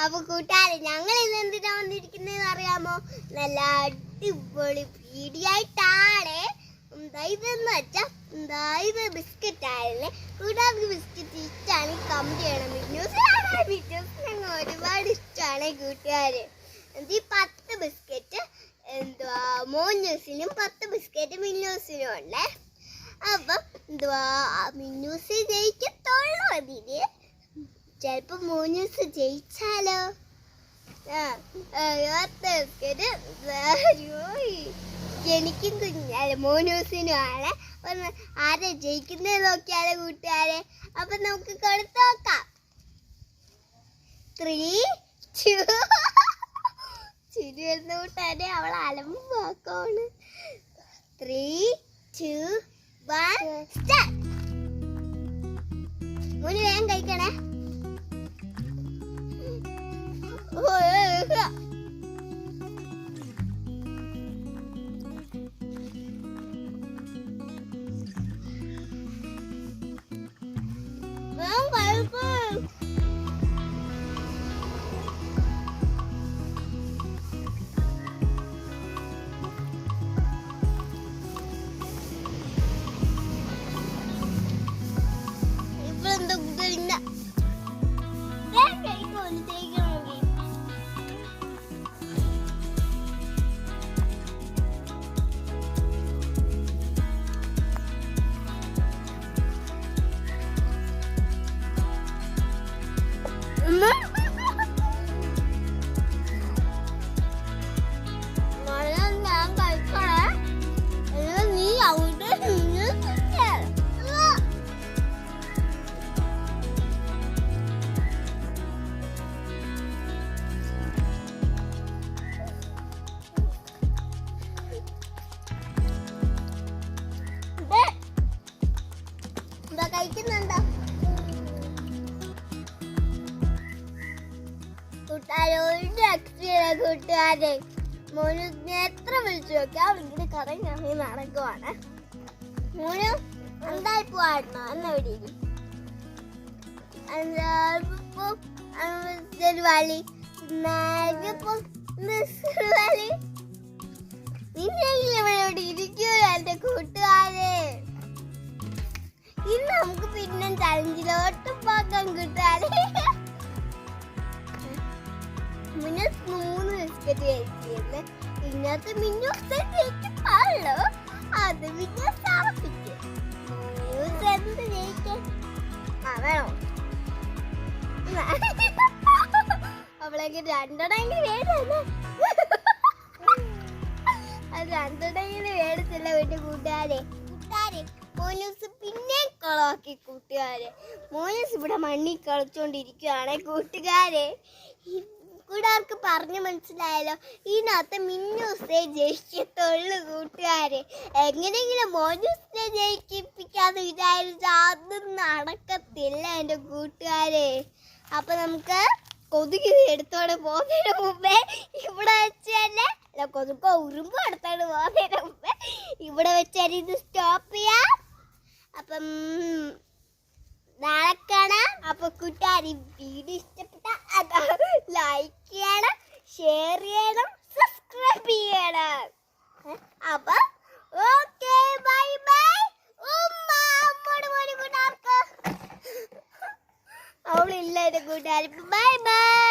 അപ്പൊ കൂട്ടുകാരെ ഞങ്ങൾ ഇന്ന് എന്തിനാ വന്നിരിക്കുന്നതെന്ന് അറിയാമോ? നല്ല അടിപൊളി പീടിയായിട്ടാണ്. ഇതെന്ന് വെച്ചാ എന്താ ഇത് ബിസ്ക്കറ്റ് ആയിരുന്നേ. കൂട്ടുകാർക്ക് ബിസ്ക്കറ്റ് ഇഷ്ടമാണ് കമ്പി ചെയ്യണം വീഡിയോസ് മിന്നൂസ് ഞങ്ങൾ ഒരുപാട് ഇഷ്ടമാണ് കൂട്ടുകാര്. ഈ പത്ത് ബിസ്ക്കറ്റ് എന്തുവാ മോന്നൂസിനും പത്ത് ബിസ്ക്കറ്റ് മിന്നൂസിനും ഉണ്ടേ. അപ്പം എന്തുവാ മിന്നൂസ് ജയിക്കത്തുള്ളൂ അതിന് ചിലപ്പോ മോനൂസ് ജയിച്ചാലോ? എനിക്കും കുഞ്ഞാൽ മോനൂസിനും ആണ് ഒന്ന് ആരെ ജയിക്കുന്നത് നോക്കിയാലോ കൂട്ടുകാരെ? അപ്പൊ നമുക്ക് കൊടുത്തു നോക്കാം. ത്രീ ടു ചിരി വരുന്ന കൂട്ടാരെ അവൾ അലമ്പാക്കാണ് ത്രീ ടു വൺ സ്റ്റാർട്ട് മോന് വേഗം കഴിക്കണേ. വേഗം കഴിക്ക്. കഴിക്കുന്നുണ്ടോ കൂട്ടുകാരെ ഒരു രക്ഷയില്ല കൂട്ടുകാരെ. മോന് എത്ര വിളിച്ചു നോക്കി അവളിങ്ങനെ കറങ്ങി കറങ്ങി നടക്കുവാണ്. മോനു എന്തായി പോവാട്ടോ എന്നാ വിടിയില്ല വാലി നിന്നെങ്കിലും ഇവിടെ ഇരിക്കൂല എന്റെ കൂട്ടുകാരെ ഇന്ന് നമുക്ക് പിന്നെ ചലഞ്ചിലോട്ട് പോകാൻ കൂട്ടുകാരെ. മുന്നേ മൂന്ന് ബിസ്ക്കറ്റ് കഴിച്ചിരുന്നു ഇന്നത്തെ മിന്നൂസ് ജയിക്കുള്ളൂ അത് പിന്നെ സ്ഥാപിക്കും എന്ത് ജയിക്കാൻ ആ വേണോ? അവളെങ്കിൽ രണ്ടെണ്ണെങ്കിലും വേണമല്ലേ അത് രണ്ടെണ്ണെങ്കിലും വേടത്തില്ല വീട്ടിൽ കൂട്ടുകാരെ. കൂട്ടുകാരെ പിന്നെ കളാക്കി കൂട്ടുകാരെ. മോനസ് ഇവിടെ മണ്ണി കളിച്ചോണ്ടിരിക്കുകയാണ് കൂട്ടുകാരെ കൂടാർക്ക് പറഞ്ഞു മനസ്സിലായല്ലോ? ഇതിനകത്ത് മിന്നൂസിനെ ജയിക്കത്തുള്ളൂ കൂട്ടുകാരെ. എങ്ങനെയെങ്കിലും മോനൂസിനെ ജയിക്കിപ്പിക്കാന്ന് വിചാരിച്ച അതും നടക്കത്തില്ല എന്റെ കൂട്ടുകാരെ. അപ്പൊ നമുക്ക് കൊതുക് എടുത്തോടെ പോകുന്നതിന് മുമ്പേ ഇവിടെ വെച്ച് തന്നെ അല്ല കൊതുക്കോ ഉറുമ്പ് എടുത്തോണ്ട് പോകുന്നതിന് മുമ്പേ ഇവിടെ വെച്ച് തന്നെ ഇത് സ്റ്റോപ്പ് ചെയ്യാം. അപ്പം നാളെ കാണാം. അപ്പൊ കൂട്ടുകാരി വീഡിയോ ഇഷ്ടപ്പെട്ട ലൈക്ക് ചെയ്യണം ഷെയർ ചെയ്യണം സബ്സ്ക്രൈബ് ചെയ്യണം? അപ്പൊ ഓക്കെ ബൈ ബൈ ഉമ്മ കൂട്ടുകാർക്ക് അവളില്ല എന്റെ കൂട്ടുകാരി. Bye bye